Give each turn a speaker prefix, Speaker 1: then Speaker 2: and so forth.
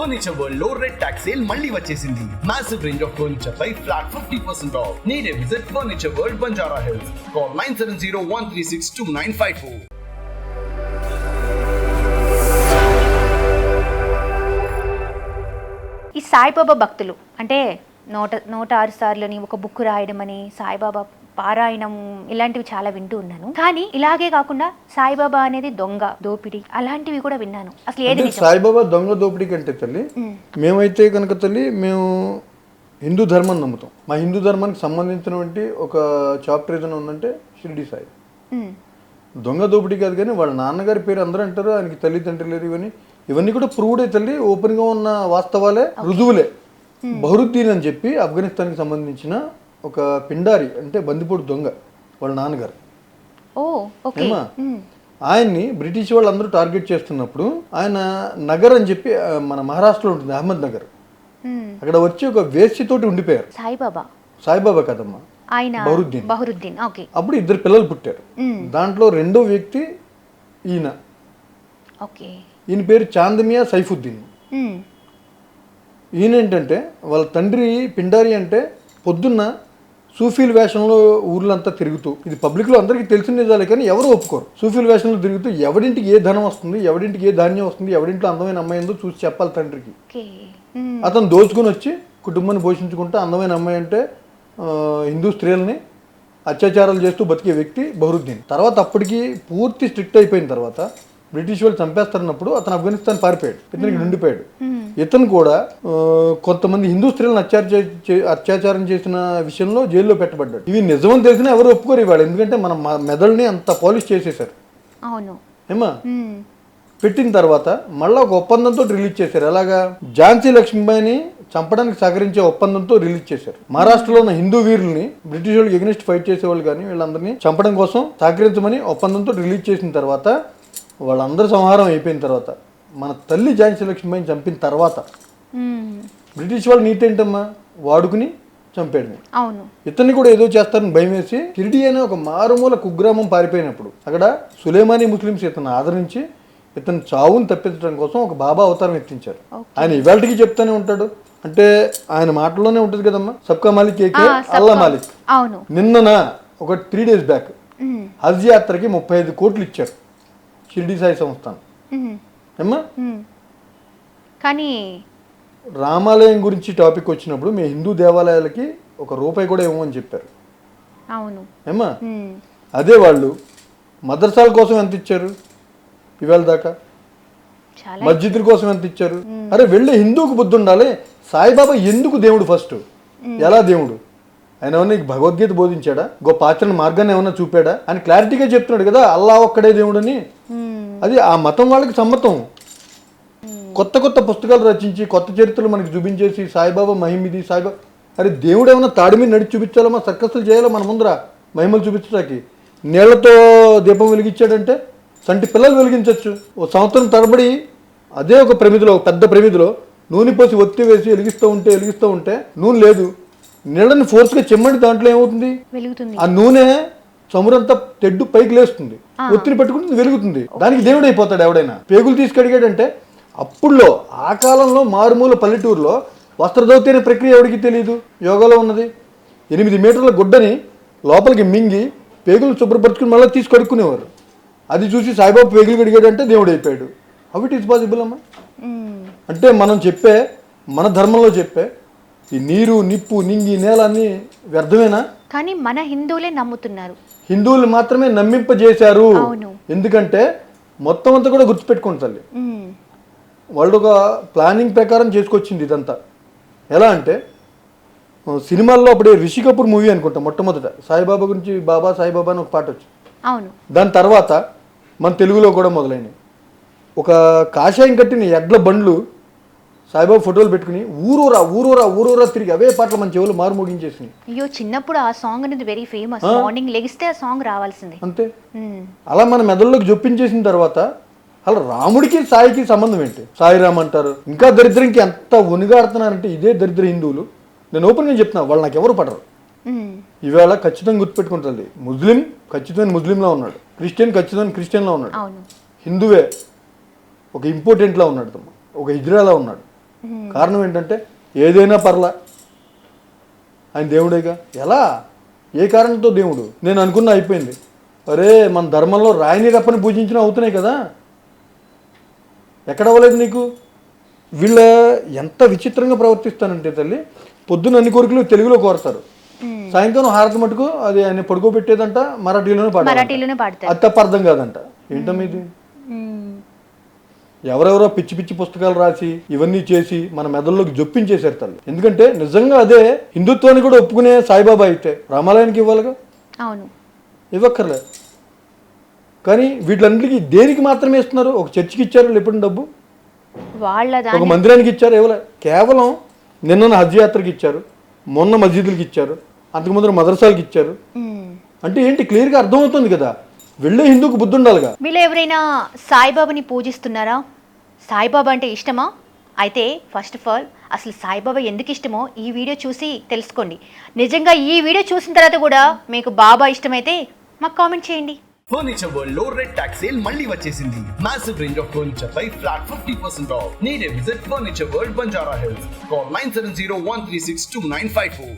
Speaker 1: Furniture వరల్డ్లో red talks sale మళ్ళీ వచ్చేసింది. Massive range of furniture pi flat fifty percent off need visit furniture world Banjara hills call nine seven zero one three six two nine five four
Speaker 2: ఈ సాయిబాబా భక్తులు అంటే నూట నూట ఆరు సార్లని ఒక బుక్ రాయడం అని సాయిబాబా పారాయణం ఇలాంటివి చాలా వింటూ ఉన్నాను. కానీ ఇలాగే కాకుండా సాయిబాబా అనేది దొంగ దోపిడి అలాంటివి కూడా విన్నాను. అసలు ఏది
Speaker 3: సాయిబాబా దొంగ దోపిడీ కంటే తల్లి మేమైతే కనుక తల్లి మేము హిందూ ధర్మం నమ్ముతాం. మా హిందూ ధర్మానికి సంబంధించినటువంటి ఒక చాప్టర్ ఏదైనా ఉందంటే షిరిడి సాయి. దొంగ దోపిడీ కాదు కానీ వాళ్ళ నాన్నగారి పేరు అందరూ అంటారు ఆయనకి తల్లిదండ్రులు లేరు ఇవన్నీ. ఇవన్నీ కూడా ప్రూవ్డే తల్లి ఓపెన్గా ఉన్న వాస్తవాలే రుజువులే. బహరుద్దీన్ అని చెప్పి ఆఫ్ఘనిస్తాన్కి సంబంధించిన ఒక పిండారి అంటే బందిపోటు దొంగ వాళ్ళ నాన్నగారు. ఏమా? ఆయన్ని బ్రిటిష్ వాళ్ళందరూ టార్గెట్ చేస్తున్నప్పుడు ఆయన నగర్ అని చెప్పి మన మహారాష్ట్రలో ఉంటుంది అహ్మద్ నగర్. అక్కడ వచ్చి ఒక వేశ్యతోటి ఉండిపోయారు.
Speaker 2: సాయిబాబా?
Speaker 3: సాయిబాబా కదమ్మా?
Speaker 2: ఆయన
Speaker 3: బహరుద్దీన్.
Speaker 2: బహరుద్దీన్ ఓకే.
Speaker 3: అప్పుడు ఇద్దరు పిల్లలు పుట్టారు. దాంట్లో రెండో వ్యక్తి ఈయన.
Speaker 2: ఓకే.
Speaker 3: ఈయన పేరు చాందమియా సైఫుద్దీన్. ఈయన ఏంటంటే వాళ్ళ తండ్రి పిండారి అంటే పొద్దున్న సూఫీల్ వేషంలో ఊర్లంతా తిరుగుతూ ఇది పబ్లిక్లో అందరికీ తెలిసిన నిజాలే కానీ ఎవరు ఒప్పుకోరు. సూఫీల్ వేషంలో తిరుగుతూ ఎవడింటికి ఏ ధనం వస్తుంది ఎవడింటికి ఏ ధాన్యం వస్తుంది ఎవడింట్లో అందమైన అమ్మాయి ఉందో చూసి చెప్పాలి తండ్రికి. అతను దోచుకుని వచ్చి కుటుంబాన్ని పోషించుకుంటూ అందమైన అమ్మాయి అంటే హిందూ స్త్రీలని అత్యాచారాలు చేస్తూ బతికే వ్యక్తి బహరుద్దీన్. తర్వాత అప్పటికి పూర్తి స్ట్రిక్ట్ అయిపోయిన తర్వాత బ్రిటిష్ వాళ్ళు చంపేస్తారన్నప్పుడు అతను ఆఫ్ఘనిస్తాన్ పారిపోయాడు. ఇతనికి నుండిపోయాడు. ఇతను కూడా కొంతమంది హిందూ స్త్రీలను అత్యాచార చేసిన విషయంలో జైల్లో పెట్టబడ్డాడు. ఇవి నిజమని తెలిసినా ఎవరు ఒప్పుకోరు ఇవాడు ఎందుకంటే మన మెదడుని అంత పాలిష్ చేసేసారు
Speaker 2: అవును.
Speaker 3: ఏమా పెట్టిన తర్వాత మళ్ళీ ఒక ఒప్పందంతో రిలీజ్ చేశారు. ఎలాగా? ఝాన్సీ లక్ష్మీబాయిని చంపడానికి సహకరించే ఒప్పందంతో రిలీజ్ చేశారు. మహారాష్ట్రలో ఉన్న హిందూ వీరుల్ని బ్రిటిష్ వాళ్ళకి ఎగ్నెస్ట్ ఫైట్ చేసేవాళ్ళు కానీ వీళ్ళందరినీ చంపడం కోసం సహకరించమని ఒప్పందంతో రిలీజ్ చేసిన తర్వాత వాళ్ళందరూ సంహారం అయిపోయిన తర్వాత మన తల్లి ఝాన్సీ లక్ష్మీబాయిని చంపిన తర్వాత బ్రిటిష్ వాళ్ళ నీతి ఏంటమ్మా వాడుకుని చంపాడు
Speaker 2: అవును.
Speaker 3: ఇతన్ని కూడా ఏదో చేస్తారని భయం వేసి షిరిడి అనే ఒక మారుమూల కుగ్రామం పారిపోయినప్పుడు అక్కడ సులేమానీ ముస్లిమ్స్ ఇతను ఆదరించి ఇతను చావుని తప్పించడం కోసం ఒక బాబా అవతారం ఎత్తించారు. ఆయన ఇవాళకి చెప్తానే ఉంటాడు. అంటే ఆయన మాటల్లోనే ఉంటుంది కదమ్మా? సబ్కా మాలిక్ ఏకే అల్లా మాలిక్.
Speaker 2: అవును.
Speaker 3: నిన్నన ఒక త్రీ డేస్ బ్యాక్ హజ్ యాత్రకి ముప్పై ఐదు కోట్లు ఇచ్చారు. షిరిడి సాయి సంస్థానం ఏమ్మా.
Speaker 2: కానీ
Speaker 3: రామాలయం గురించి టాపిక్ వచ్చినప్పుడు మీ హిందూ దేవాలయాలకి ఒక రూపాయి కూడా ఇవ్వమని చెప్పారు.
Speaker 2: అవును.
Speaker 3: ఏమ్మా? అదే వాళ్ళు మదర్సాల కోసం ఎంత ఇచ్చారు? ఇవాళ దాకా? మస్జిద్ల కోసం ఎంత ఇచ్చారు? అరే వెళ్ళే హిందూకు బుద్ధి ఉండాలి. సాయిబాబా ఎందుకు దేవుడు ఫస్ట్? ఎలా దేవుడు? ఆయన ఏమన్నా నీకు భగవద్గీత బోధించాడా? గొప్ప ఆచరణ మార్గాన్ని ఏమన్నా చూపాడా? ఆయన క్లారిటీగా చెప్తున్నాడు కదా అల్లా ఒక్కడే దేవుడని. అది ఆ మతం వాళ్ళకి సమ్మతం. కొత్త కొత్త పుస్తకాలు రచించి కొత్త చరిత్రలు మనకి చూపించేసి సాయిబాబా మహిమిది సాయిబాబా అరే దేవుడు ఏమైనా తాడి మీద నడిచి చూపించాలా మా సర్కస్లు చేయాలా మన ముందర? మహిమలు చూపించడానికి. నీళ్ళతో దీపం వెలిగించాడంటే సంటి పిల్లలు వెలిగించవచ్చు ఓ సంవత్సరం తరబడి అదే ఒక ప్రమిదిలో పెద్ద ప్రమిదిలో నూనె పోసి ఒత్తి వేసి వెలిగిస్తూ ఉంటే వెలిగిస్తూ ఉంటే నూనె లేదు. నీళ్ళని ఫోర్స్గా చెమ్మండి దాంట్లో ఏమవుతుంది? ఆ నూనె చమురంతా తెడ్డు పైకి లేస్తుంది. ఒత్తిడి పెట్టుకుంటుంది వెలుగుతుంది. దానికి దేవుడు అయిపోతాడు ఎవడైనా. పేగులు తీసుకడిగాడంటే అప్పుడులో ఆ కాలంలో మారుమూల పల్లెటూరులో వస్త్రదౌత్యన ప్రక్రియ ఎవరికి తెలియదు యోగాలో ఉన్నది. ఎనిమిది మీటర్ల గుడ్డని లోపలికి మింగి పేగులు శుభ్రపరచుకుని మళ్ళీ తీసి కడుక్కునేవారు అది చూసి సాయిబాబా పేగులు కడిగాడంటే దేవుడు అయిపోయాడు. అవి ఇట్ ఈస్ పాసిబుల్ అమ్మా? అంటే మనం చెప్పే మన ధర్మంలో చెప్పే ఈ నీరు నిప్పు నింగి నేల అన్నీ వ్యర్థమేనా?
Speaker 2: కానీ మన హిందువులే నమ్ముతున్నారు.
Speaker 3: హిందువులు మాత్రమే నమ్మింపజేశారు. ఎందుకంటే మొత్తం అంతా కూడా గుర్తుపెట్టుకోండి తల్లి. వాళ్ళు ఒక ప్లానింగ్ ప్రకారం చేసుకొచ్చింది ఇదంతా. ఎలా అంటే సినిమాల్లో అప్పుడే రిషి కపూర్ మూవీ అనుకుంటా మొట్టమొదట. సాయిబాబా గురించి బాబా సాయిబాబా అని ఒక పాట వచ్చింది.
Speaker 2: అవును.
Speaker 3: దాని తర్వాత మన తెలుగులో కూడా మొదలైనవి ఒక కాషాయం కట్టిన ఎడ్ల బండ్లు సాయిబాబా ఫోటోలు పెట్టుకుని ఊరూరా ఊరూరా ఊరూరా తిరిగి అవే పాటలు మన చెవులు మారు మోగించేసినాయి.
Speaker 2: అయ్యో చిన్నప్పుడు ఆ సాంగ్ అనేది వెరీ ఫేమస్ మార్నింగ్ లెగిస్తే ఆ సాంగ్ రావాల్సిందే.
Speaker 3: అంతే. అలా మన మెదడులోకి జొప్పించేసిన తర్వాత అలా రాముడికి సాయికి సంబంధం ఏంటి? సాయిరామ్ అంటారు. ఇంకా దరిద్రంకి ఎంత ఉనిగాడుతున్నారంటే ఇదే దరిద్ర హిందువులు. నేను ఓపెన్గా చెప్తున్నా వాళ్ళు నాకు ఎవరు పడరు. ఈవేళ ఖచ్చితంగా గుర్తుపెట్టుకుంటుంది ముస్లిం ఖచ్చితమైన ముస్లింలా ఉన్నాడు. క్రిస్టియన్ ఖచ్చితమైన క్రిస్టియన్లా ఉన్నాడు. హిందువే ఒక ఇంపార్టెంట్లా ఉన్నాడు తమ్మ ఒక హిజ్రాలా ఉన్నాడు. కారణం ఏంటంటే ఏదైనా పర్లా. ఆయన దేవుడేగా? ఎలా? ఏ కారణంతో దేవుడు? నేను అనుకున్నా అయిపోయింది. అరే మన ధర్మంలో రాయిని రప్పని పూజించిన అవుతున్నాయి కదా. ఎక్కడ అవ్వలేదు నీకు? వీళ్ళ ఎంత విచిత్రంగా ప్రవర్తిస్తానంటే తల్లి పొద్దున్న అన్ని కోరికలు తెలుగులో కోరతారు. సాయంత్రం హారతి మటుకు అది ఆయన పడుకోబెట్టేదంట మరాఠీలోనే
Speaker 2: పాడతారు.
Speaker 3: అది తప్ప అర్థం కాదంట. ఏంటమ్మా ఇది?
Speaker 2: మ్మ్.
Speaker 3: ఎవరెవరో పిచ్చి పిచ్చి పుస్తకాలు రాసి ఇవన్నీ చేసి మన మెదడులోకి జొప్పించేశారు తల్లి. ఎందుకంటే నిజంగా అదే హిందుత్వాన్ని కూడా ఒప్పుకునే సాయిబాబా అయితే రామాలయానికి ఇవ్వాలిగా?
Speaker 2: అవును.
Speaker 3: ఇవ్వక్కర్లే. కానీ వీటిలన్నిటికీ దేనికి మాత్రమే ఇస్తున్నారు? ఒక చర్చికి ఇచ్చారు ఎప్పుడు డబ్బు? ఒక మందిరానికి ఇచ్చారు? ఇవ్వలే. కేవలం నిన్న హజ్ యాత్రకి ఇచ్చారు. మొన్న మసీదులకి ఇచ్చారు. అంతకు ముందర మదరసాలకి ఇచ్చారు. అంటే ఏంటి? క్లియర్గా అర్థమవుతుంది కదా. వెళ్ళే హిందూకు బుద్ధి ఉండాలిగా.
Speaker 2: మీలో ఎవరైనా సాయిబాబాని పూజిస్తున్నారా? సాయిబాబా అంటే ఇష్టమా? అయితే ఫస్ట్ ఆఫ్ ఆల్ అసలు సాయిబాబా ఎందుకు ఇష్టమో ఈ వీడియో చూసి తెలుసుకోండి. నిజంగా ఈ వీడియో చూసిన తర్వాత కూడా మీకు బాబా ఇష్టమైతే మాకు కామెంట్ చేయండి.
Speaker 1: ఫర్నిచర్ వరల్డ్లో రెడ్ టాక్స్ సేల్ మళ్ళీ వచ్చేసింది. Massive range of furniture pi flat fifty percent off need visit furniture world Banjara hills call nine seven zero one three six two nine five four